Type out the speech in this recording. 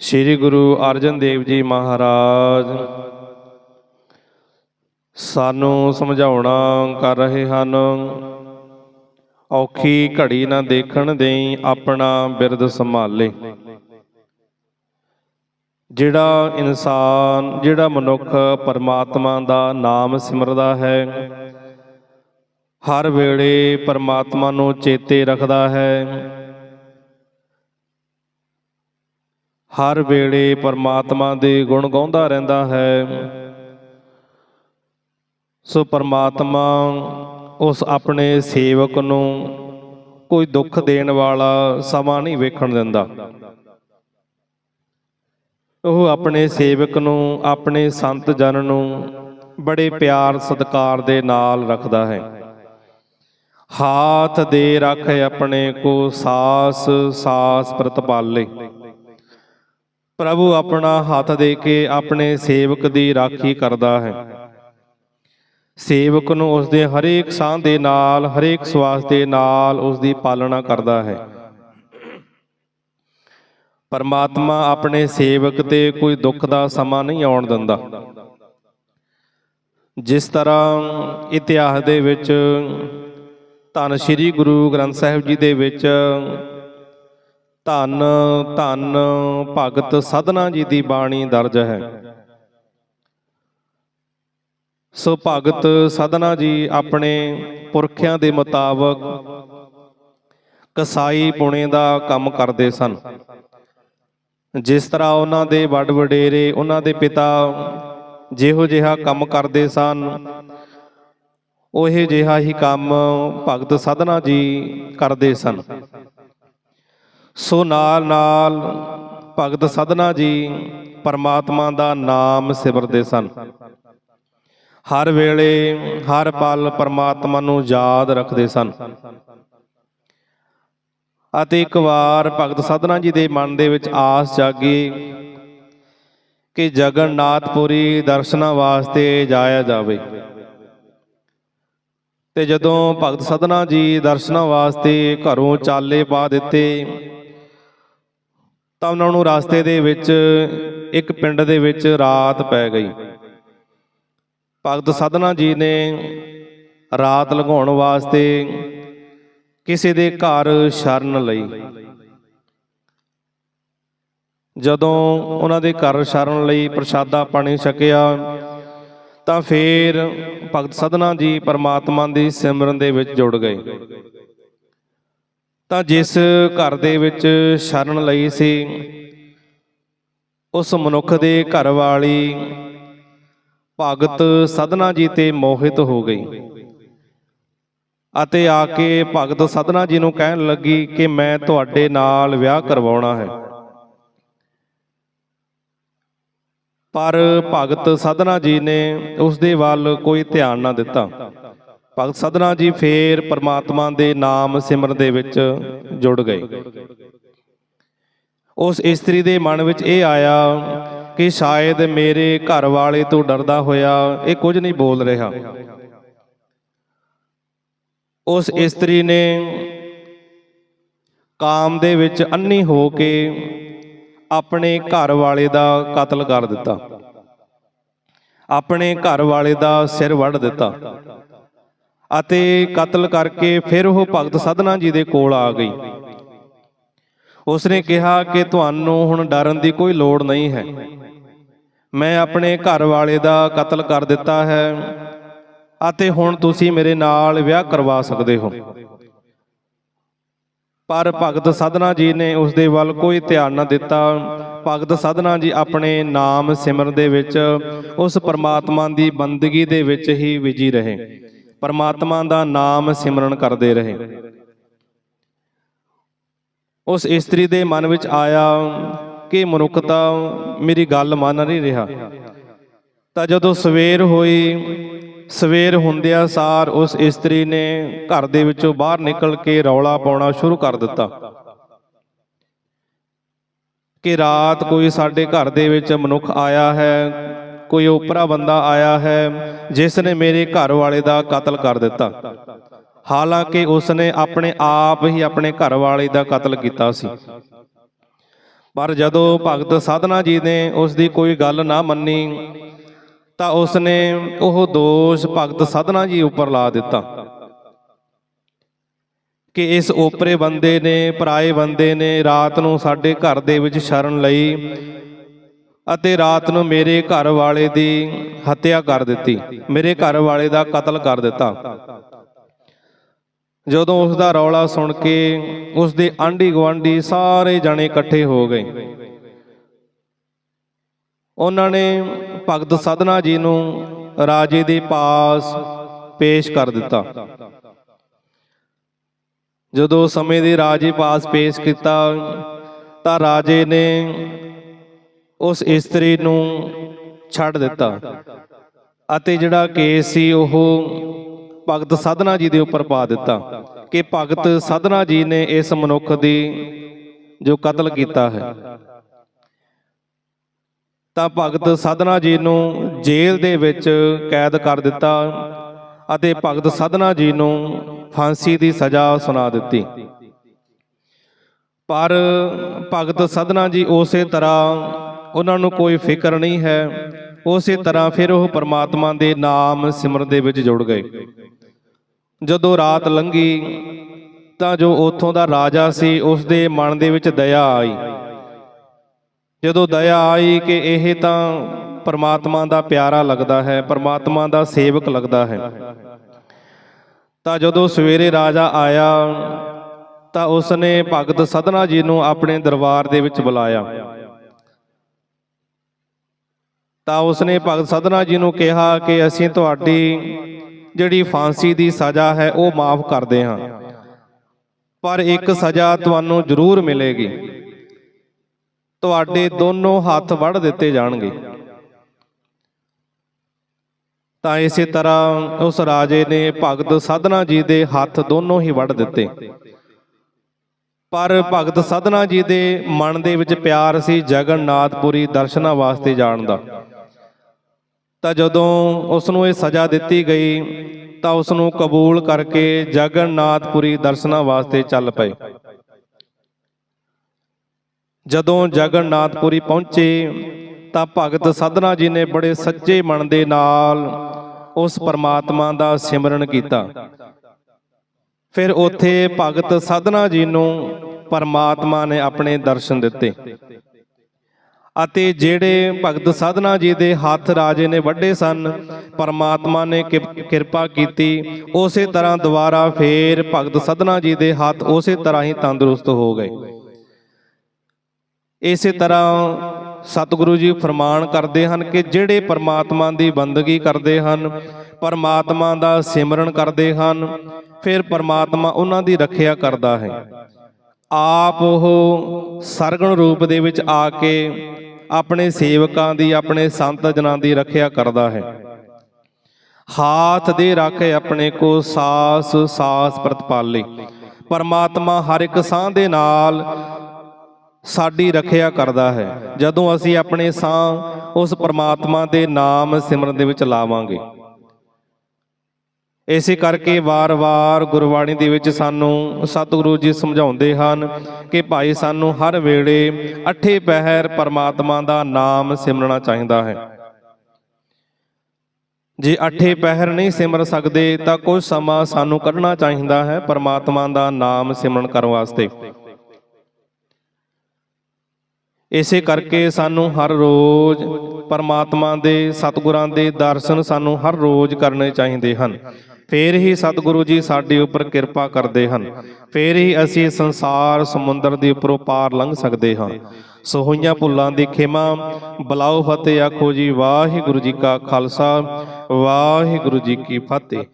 ਸ੍ਰੀ ਗੁਰੂ ਅਰਜਨ ਦੇਵ ਜੀ ਮਹਾਰਾਜ, ਸਾਨੂੰ ਸਮਝਾਉਣਾ ਕਰ ਰਹੇ ਹਨ। ਔਖੀ ਘੜੀ ਨਾ ਦੇਖਣ ਦੇਈ ਆਪਣਾ ਬਿਰਦ ਸੰਭਾਲੇ। ਜਿਹੜਾ ਇਨਸਾਨ, ਜਿਹੜਾ ਮਨੁੱਖ ਪਰਮਾਤਮਾ ਦਾ ਨਾਮ ਸਿਮਰਦਾ ਹੈ, ਹਰ ਵੇਲੇ ਪਰਮਾਤਮਾ ਨੂੰ ਚੇਤੇ ਰੱਖਦਾ ਹੈ। ਹਰ ਵੇਲੇ ਪਰਮਾਤਮਾ ਦੇ ਗੁਣ ਗਾਉਂਦਾ ਰਹਿੰਦਾ ਹੈ। ਸੋ ਪਰਮਾਤਮਾ ਉਸ ਆਪਣੇ ਸੇਵਕ ਨੂੰ ਕੋਈ ਦੁੱਖ ਦੇਣ ਵਾਲਾ ਸਮਾਂ ਨਹੀਂ ਵੇਖਣ ਦਿੰਦਾ। ਉਹ ਆਪਣੇ ਸੇਵਕ ਨੂੰ, ਆਪਣੇ ਸੰਤ ਜਨ ਨੂੰ ਬੜੇ ਪਿਆਰ ਸਤਿਕਾਰ ਦੇ ਨਾਲ ਰੱਖਦਾ ਹੈ। ਹਾਥ ਦੇ ਰੱਖ ਆਪਣੇ ਕੋ ਸਾਸ ਸਾਸ ਪ੍ਰਤਪਾਲੇ। ਪ੍ਰਭੂ ਆਪਣਾ ਹੱਥ ਦੇ ਕੇ ਆਪਣੇ ਸੇਵਕ ਦੀ ਰਾਖੀ ਕਰਦਾ ਹੈ। ਸੇਵਕ ਨੂੰ ਉਸ ਦੇ ਹਰੇਕ ਸਾਹ ਦੇ ਨਾਲ, ਹਰੇਕ ਸਵਾਸ ਦੇ ਨਾਲ ਉਸ ਦੀ ਪਾਲਣਾ ਕਰਦਾ ਹੈ। ਪਰਮਾਤਮਾ ਆਪਣੇ ਸੇਵਕ ਤੇ ਕੋਈ ਦੁੱਖ ਦਾ ਸਮਾਂ ਨਹੀਂ ਆਉਣ ਦਿੰਦਾ। ਜਿਸ ਤਰ੍ਹਾਂ ਇਤਿਹਾਸ ਦੇ ਵਿੱਚ ਧੰਨ ਸ੍ਰੀ ਗੁਰੂ ਗ੍ਰੰਥ ਸਾਹਿਬ ਜੀ ਦੇ ਵਿੱਚ ਧੰਨ ਧੰਨ ਭਗਤ ਸਦਨਾ ਜੀ ਦੀ ਬਾਣੀ ਦਰਜ ਹੈ। ਸੋ ਭਗਤ ਸਦਨਾ ਜੀ ਆਪਣੇ ਪੁਰਖਿਆਂ ਦੇ ਮੁਤਾਬਕ ਕਸਾਈ ਪੁਣੇ ਦਾ ਕੰਮ ਕਰਦੇ ਸਨ। ਜਿਸ ਤਰ੍ਹਾਂ ਉਹਨਾਂ ਦੇ ਵੱਡ ਵਡੇਰੇ, ਉਹਨਾਂ ਦੇ ਪਿਤਾ ਜਿਹੋ ਜਿਹਾ ਕੰਮ ਕਰਦੇ ਸਨ, ਉਹੇ ਜਿਹਾ ਹੀ ਕੰਮ ਭਗਤ ਸਦਨਾ ਜੀ ਕਰਦੇ ਸਨ। ਸੋ ਨਾਲ ਨਾਲ ਭਗਤ ਸਦਨਾ ਜੀ ਪਰਮਾਤਮਾ ਦਾ ਨਾਮ ਸਿਮਰਦੇ ਸਨ। ਹਰ ਵੇਲੇ, ਹਰ ਪਲ ਪਰਮਾਤਮਾ ਨੂੰ ਯਾਦ ਰੱਖਦੇ ਸਨ। ਅਤੇ ਇੱਕ ਵਾਰ ਭਗਤ ਸਾਧਨਾ ਜੀ ਦੇ ਮਨ ਦੇ ਵਿੱਚ ਆਸ ਜਾਗੀ ਕਿ ਜਗਨਨਾਥਪੁਰੀ ਦਰਸ਼ਨਾਂ ਵਾਸਤੇ ਜਾਇਆ ਜਾਵੇ। ਤੇ ਜਦੋਂ ਭਗਤ ਸਦਨਾ ਜੀ ਦਰਸ਼ਨਾਂ ਵਾਸਤੇ ਘਰੋਂ ਚਾਲੇ ਪਾ ਦਿੱਤੇ ਤਾਂ ਉਹਨਾਂ ਨੂੰ ਰਸਤੇ ਦੇ ਵਿੱਚ, ਇੱਕ ਪਿੰਡ ਦੇ ਵਿੱਚ ਰਾਤ ਪੈ ਗਈ। ਭਗਤ ਸਦਨਾ ਜੀ ਨੇ ਰਾਤ ਲਗਾਉਣ ਵਾਸਤੇ ਕਿਸੇ ਦੇ ਘਰ ਸ਼ਰਨ ਲਈ। ਜਦੋਂ ਉਹਨਾਂ ਦੇ ਘਰ ਸ਼ਰਨ ਲਈ ਪ੍ਰਸ਼ਾਦਾ ਪਾਣੀ ਛਕਿਆ, ਤਾਂ ਫੇਰ ਭਗਤ ਸਦਨਾ ਜੀ ਪਰਮਾਤਮਾ ਦੀ ਸਿਮਰਨ ਦੇ ਵਿੱਚ ਜੁੜ ਗਏ। ਤਾਂ ਜਿਸ ਘਰ ਦੇ ਵਿੱਚ ਸ਼ਰਨ ਲਈ ਸੀ, ਉਸ ਮਨੁੱਖ ਦੇ ਘਰ ਵਾਲੀ ਭਗਤ ਸਦਨਾ ਜੀ ਤੇ ਮੋਹਿਤ ਹੋ ਗਈ। ਅਤੇ ਆ ਕੇ ਭਗਤ ਸਦਨਾ ਜੀ ਨੂੰ ਕਹਿਣ ਲੱਗੀ ਕਿ ਮੈਂ ਤੁਹਾਡੇ ਨਾਲ ਵਿਆਹ ਕਰਵਾਉਣਾ ਹੈ। ਪਰ ਭਗਤ ਸਦਨਾ ਜੀ ਨੇ ਉਸ ਦੇ ਵੱਲ ਕੋਈ ਧਿਆਨ ਨਾ ਦਿੱਤਾ। ਭਗਤ ਸਦਨਾ ਜੀ ਫੇਰ ਪਰਮਾਤਮਾ ਦੇ ਨਾਮ ਸਿਮਰਨ ਦੇ ਵਿੱਚ ਜੁੜ ਗਏ। ਉਸ ਇਸਤਰੀ ਦੇ ਮਨ ਵਿੱਚ ਇਹ ਆਇਆ ਕਿ ਸ਼ਾਇਦ ਮੇਰੇ ਘਰ ਵਾਲੇ ਤੋਂ ਡਰਦਾ ਹੋਇਆ ਇਹ ਕੁਝ ਨਹੀਂ ਬੋਲ ਰਿਹਾ। ਉਸ ਇਸਤਰੀ ਨੇ ਕਾਮ ਦੇ ਵਿੱਚ ਅੰਨੀ ਹੋ ਕੇ ਆਪਣੇ ਘਰ ਵਾਲੇ ਦਾ ਕਤਲ ਕਰ ਦਿੱਤਾ। ਆਪਣੇ ਘਰ ਵਾਲੇ ਦਾ ਸਿਰ ਵੱਢ ਦਿੱਤਾ। ਅਤੇ ਕਤਲ ਕਰਕੇ ਫਿਰ ਉਹ ਭਗਤ ਸਦਨਾ ਜੀ ਦੇ ਕੋਲ ਆ ਗਈ। ਉਸਨੇ ਕਿਹਾ ਕਿ ਤੁਹਾਨੂੰ ਹੁਣ ਡਰਨ ਦੀ ਕੋਈ ਲੋੜ ਨਹੀਂ ਹੈ। ਮੈਂ ਆਪਣੇ ਘਰ ਵਾਲੇ ਦਾ ਕਤਲ ਕਰ ਦਿੱਤਾ ਹੈ ਅਤੇ ਹੁਣ ਤੁਸੀਂ ਮੇਰੇ ਨਾਲ ਵਿਆਹ ਕਰਵਾ ਸਕਦੇ ਹੋ। ਪਰ ਭਗਤ ਸਾਧਨਾ ਜੀ ਨੇ ਉਸ ਦੇ ਵੱਲ ਕੋਈ ਧਿਆਨ ਨਾ ਦਿੱਤਾ। ਭਗਤ ਸਾਧਨਾ ਜੀ ਆਪਣੇ ਨਾਮ ਸਿਮਰਨ ਦੇ ਵਿੱਚ ਉਸ ਪਰਮਾਤਮਾ ਦੀ ਬੰਦਗੀ ਦੇ ਵਿੱਚ ਹੀ ਵਿਜੀ ਰਹੇ। ਪਰਮਾਤਮਾ ਦਾ ਨਾਮ ਸਿਮਰਨ ਕਰਦੇ ਰਹੇ। ਉਸ ਇਸਤਰੀ ਦੇ ਮਨ ਵਿੱਚ ਆਇਆ ਕਿ ਮਨੁੱਖਤਾ ਮੇਰੀ ਗੱਲ ਮੰਨ ਨਹੀਂ ਰਿਹਾ। ਤਾਂ ਜਦੋਂ ਸਵੇਰ ਹੋਈ, ਸਵੇਰ ਹੁੰਦਿਆਂ ਸਾਰ ਉਸ ਇਸਤਰੀ ਨੇ ਘਰ ਦੇ ਵਿੱਚੋਂ ਬਾਹਰ ਨਿਕਲ ਕੇ ਰੌਲਾ ਪਾਉਣਾ ਸ਼ੁਰੂ ਕਰ ਦਿੱਤਾ। ਕਿ ਰਾਤ ਕੋਈ ਸਾਡੇ ਘਰ ਦੇ ਵਿੱਚ ਮਨੁੱਖ ਆਇਆ ਹੈ ਕੋਈ ਉਪਰਾ ਬੰਦਾ ਆਇਆ ਹੈ ਜਿਸ ਨੇ ਮੇਰੇ ਘਰ ਵਾਲੇ ਦਾ ਕਤਲ ਕਰ ਦਿੱਤਾ। ਹਾਲਾਂਕਿ ਉਸ ਨੇ ਆਪਣੇ ਆਪ ਹੀ ਆਪਣੇ ਘਰ ਵਾਲੇ ਦਾ ਕਤਲ ਕੀਤਾ ਸੀ। ਪਰ ਜਦੋਂ ਭਗਤ ਸਾਧਨਾ ਜੀ ਨੇ ਉਸ ਦੀ ਕੋਈ ਗੱਲ ਨਾ ਮੰਨੀ, ਤਾਂ ਉਸ ਨੇ ਉਹ ਦੋਸ਼ ਭਗਤ ਸਾਧਨਾ ਜੀ ਉੱਪਰ ਲਾ ਦਿੱਤਾ ਕਿ ਇਸ ਓਪਰੇ ਬੰਦੇ ਨੇ, ਪਰਾਏ ਬੰਦੇ ਨੇ ਰਾਤ ਨੂੰ ਸਾਡੇ ਘਰ ਦੇ ਵਿੱਚ ਸ਼ਰਨ ਲਈ ਅਤੇ ਰਾਤ ਨੂੰ ਮੇਰੇ ਘਰ ਵਾਲੇ ਦੀ ਹੱਤਿਆ ਕਰ ਦਿੱਤੀ। ਮੇਰੇ ਘਰ ਵਾਲੇ ਦਾ ਕਤਲ ਕਰ ਦਿੱਤਾ। ਜਦੋਂ ਉਸ ਦਾ ਰੌਲਾ ਸੁਣ ਕੇ ਉਸ ਦੇ ਆਂਢੀ ਗੁਆਂਢੀ ਸਾਰੇ ਜਣੇ ਇਕੱਠੇ ਹੋ ਗਏ। ਉਹਨਾਂ ਨੇ ਭਗਤ ਸਦਨਾ ਜੀ ਨੂੰ ਰਾਜੇ ਦੇ ਪਾਸ ਪੇਸ਼ ਕਰ ਦਿੱਤਾ। ਜਦੋਂ ਸਮੇਂ ਦੇ ਰਾਜੇ ਪਾਸ ਪੇਸ਼ ਕੀਤਾ, ਤਾਂ ਰਾਜੇ ਨੇ ਉਸ ਇਸਤਰੀ ਨੂੰ ਛੱਡ ਦਿੱਤਾ। ਅਤੇ ਜਿਹੜਾ ਕੇਸ ਸੀ ਉਹ ਭਗਤ ਸਾਧਨਾ ਜੀ ਦੇ ਉੱਪਰ ਪਾ ਦਿੱਤਾ ਕਿ ਭਗਤ ਸਾਧਨਾ ਜੀ ਨੇ ਇਸ ਮਨੁੱਖ ਦੀ ਜੋ ਕਤਲ ਕੀਤਾ ਹੈ। ਤਾਂ ਭਗਤ ਸਾਧਨਾ ਜੀ ਨੂੰ ਜੇਲ੍ਹ ਦੇ ਵਿੱਚ ਕੈਦ ਕਰ ਦਿੱਤਾ ਅਤੇ ਭਗਤ ਸਾਧਨਾ ਜੀ ਨੂੰ ਫਾਂਸੀ ਦੀ ਸਜ਼ਾ ਸੁਣਾ ਦਿੱਤੀ। ਪਰ ਭਗਤ ਸਾਧਨਾ ਜੀ ਉਸੇ ਤਰ੍ਹਾਂ ਉਹਨਾਂ ਨੂੰ ਕੋਈ ਫਿਕਰ ਨਹੀਂ ਹੈ। ਉਸੇ ਤਰ੍ਹਾਂ ਫਿਰ ਉਹ ਪਰਮਾਤਮਾ ਦੇ ਨਾਮ ਸਿਮਰਨ ਦੇ ਵਿੱਚ ਜੁੜ ਗਏ। ਜਦੋਂ ਰਾਤ ਲੰਘੀ, ਤਾਂ ਜੋ ਉੱਥੋਂ ਦਾ ਰਾਜਾ ਸੀ ਉਸ ਦੇ ਮਨ ਦੇ ਵਿੱਚ ਦਇਆ ਆਈ। ਜਦੋਂ ਦਇਆ ਆਈ ਕਿ ਇਹ ਤਾਂ ਪਰਮਾਤਮਾ ਦਾ ਪਿਆਰਾ ਲੱਗਦਾ ਹੈ, ਪਰਮਾਤਮਾ ਦਾ ਸੇਵਕ ਲੱਗਦਾ ਹੈ। ਤਾਂ ਜਦੋਂ ਸਵੇਰੇ ਰਾਜਾ ਆਇਆ, ਤਾਂ ਉਸਨੇ ਭਗਤ ਸਦਨਾ ਜੀ ਨੂੰ ਆਪਣੇ ਦਰਬਾਰ ਦੇ ਵਿੱਚ ਬੁਲਾਇਆ। ਤਾਂ ਉਸਨੇ ਭਗਤ ਸਦਨਾ ਜੀ ਨੂੰ ਕਿਹਾ ਕਿ ਅਸੀਂ ਤੁਹਾਡੀ ਜਿਹੜੀ ਫਾਂਸੀ ਦੀ ਸਜ਼ਾ ਹੈ, ਉਹ ਮਾਫ ਕਰਦੇ ਹਾਂ। ਪਰ ਇੱਕ ਸਜ਼ਾ ਤੁਹਾਨੂੰ ਜ਼ਰੂਰ ਮਿਲੇਗੀ। ਤੁਹਾਡੇ ਦੋਨੋਂ ਹੱਥ ਵੱਢ ਦਿੱਤੇ ਜਾਣਗੇ। ਤਾਂ ਇਸੇ ਤਰ੍ਹਾਂ ਉਸ ਰਾਜੇ ਨੇ ਭਗਤ ਸਾਧਨਾ ਜੀ ਦੇ ਹੱਥ ਦੋਨੋਂ ਹੀ ਵੱਢ ਦਿੱਤੇ। ਪਰ ਭਗਤ ਸਾਧਨਾ ਜੀ ਦੇ ਮਨ ਦੇ ਵਿੱਚ ਪਿਆਰ ਸੀ ਜਗਨਨਾਥਪੁਰੀ ਦਰਸ਼ਨਾਂ ਵਾਸਤੇ ਜਾਣ ਦਾ। ਤਾਂ ਜਦੋਂ ਉਸ ਨੂੰ ਇਹ ਸਜ਼ਾ ਦਿੱਤੀ ਗਈ, ਤਾਂ ਉਸ ਨੂੰ ਕਬੂਲ ਕਰਕੇ ਜਗਨਨਾਥਪੁਰੀ ਦਰਸ਼ਨਾਂ ਵਾਸਤੇ ਚੱਲ ਪਏ। ਜਦੋਂ ਜਗਨਨਾਥਪੁਰੀ ਪਹੁੰਚੇ, ਤਾਂ ਭਗਤ ਸਾਧਨਾ ਜੀ ਨੇ ਬੜੇ ਸੱਚੇ ਮਨ ਦੇ ਨਾਲ ਉਸ ਪਰਮਾਤਮਾ ਦਾ ਸਿਮਰਨ ਕੀਤਾ। ਫਿਰ ਉੱਥੇ ਭਗਤ ਸਾਧਨਾ ਜੀ ਨੂੰ ਪਰਮਾਤਮਾ ਨੇ ਆਪਣੇ ਦਰਸ਼ਨ ਦਿੱਤੇ। ਅਤੇ ਜਿਹੜੇ ਭਗਤ ਸਾਧਨਾ ਜੀ ਦੇ ਹੱਥ ਰਾਜੇ ਨੇ ਵੱਡੇ ਸਨ, ਪਰਮਾਤਮਾ ਨੇ ਕਿਰਪਾ ਕੀਤੀ, ਉਸੇ ਤਰ੍ਹਾਂ ਦੁਬਾਰਾ ਫੇਰ ਭਗਤ ਸਾਧਨਾ ਜੀ ਦੇ ਹੱਥ ਉਸੇ ਤਰ੍ਹਾਂ ਹੀ ਤੰਦਰੁਸਤ ਹੋ ਗਏ। ਇਸੇ ਤਰ੍ਹਾਂ ਸਤਿਗੁਰੂ ਜੀ ਫਰਮਾਨ ਕਰਦੇ ਹਨ ਕਿ ਜਿਹੜੇ ਪਰਮਾਤਮਾ ਦੀ ਬੰਦਗੀ ਕਰਦੇ ਹਨ, ਪਰਮਾਤਮਾ ਦਾ ਸਿਮਰਨ ਕਰਦੇ ਹਨ, ਫਿਰ ਪਰਮਾਤਮਾ ਉਹਨਾਂ ਦੀ ਰੱਖਿਆ ਕਰਦਾ ਹੈ। ਆਪ ਉਹ ਸਰਗਣ ਰੂਪ ਦੇ ਵਿੱਚ ਆ ਕੇ ਆਪਣੇ ਸੇਵਕਾਂ ਦੀ, ਆਪਣੇ ਸੰਤ ਜਨਾਂ ਦੀ ਰੱਖਿਆ ਕਰਦਾ ਹੈ। ਹਾਥ ਦੇ ਰੱਖ ਆਪਣੇ ਕੋ ਸਾਸ ਸਾਸ ਪ੍ਰਤਪਾਲੇ ਪਰਮਾਤਮਾ ਹਰ ਇੱਕ ਸਾਹ ਦੇ ਨਾਲ ਸਾਡੀ ਰੱਖਿਆ ਕਰਦਾ ਹੈ। ਜਦੋਂ ਅਸੀਂ ਆਪਣੇ ਸਾਹ ਉਸ ਪਰਮਾਤਮਾ ਦੇ ਨਾਮ ਸਿਮਰਨ ਦੇ ਵਿੱਚ ਲਾਵਾਂਗੇ ਇਸੇ ਕਰਕੇ ਵਾਰ-ਵਾਰ ਗੁਰਬਾਣੀ ਦੇ ਵਿੱਚ ਸਾਨੂੰ ਸਤਿਗੁਰੂ ਜੀ ਸਮਝਾਉਂਦੇ ਹਨ ਕਿ ਭਾਈ ਸਾਨੂੰ ਹਰ ਵੇਲੇ ਅੱਠੇ ਪਹਿਰ ਪਰਮਾਤਮਾ ਦਾ ਨਾਮ ਸਿਮਰਨਾ ਚਾਹੀਦਾ ਹੈ। ਜੇ ਅੱਠੇ ਪਹਿਰ ਨਹੀਂ ਸਿਮਰ ਸਕਦੇ ਤਾਂ ਕੁਝ ਸਮਾਂ ਸਾਨੂੰ ਕੱਢਣਾ ਚਾਹੀਦਾ ਹੈ ਪਰਮਾਤਮਾ ਦਾ ਨਾਮ ਸਿਮਰਨ ਕਰਨ ਵਾਸਤੇ। ਇਸੇ ਕਰਕੇ ਸਾਨੂੰ ਹਰ ਰੋਜ਼ ਪਰਮਾਤਮਾ ਦੇ ਸਤਿਗੁਰਾਂ ਦੇ ਦਰਸ਼ਨ ਸਾਨੂੰ ਹਰ ਰੋਜ਼ ਕਰਨੇ ਚਾਹੀਦੇ ਹਨ। ਫੇਰ ਹੀ ਸਤਿਗੁਰੂ ਜੀ ਸਾਡੇ ਉੱਪਰ ਕਿਰਪਾ ਕਰਦੇ ਹਨ। ਫੇਰ ਹੀ ਅਸੀਂ ਸੰਸਾਰ ਸਮੁੰਦਰ ਦੇ ਉੱਪਰੋਂ ਪਾਰ ਲੰਘ ਸਕਦੇ ਹਾਂ। ਸੋ ਹੋਈਆਂ ਭੁੱਲਾਂ ਦੀ ਖਿਮਾ, ਬਲਾਓ ਫਤਿਹ ਆਖੋ ਜੀ, ਵਾਹਿਗੁਰੂ ਜੀ ਕਾ ਖਾਲਸਾ, ਵਾਹਿਗੁਰੂ ਜੀ ਕੀ ਫਤਿਹ।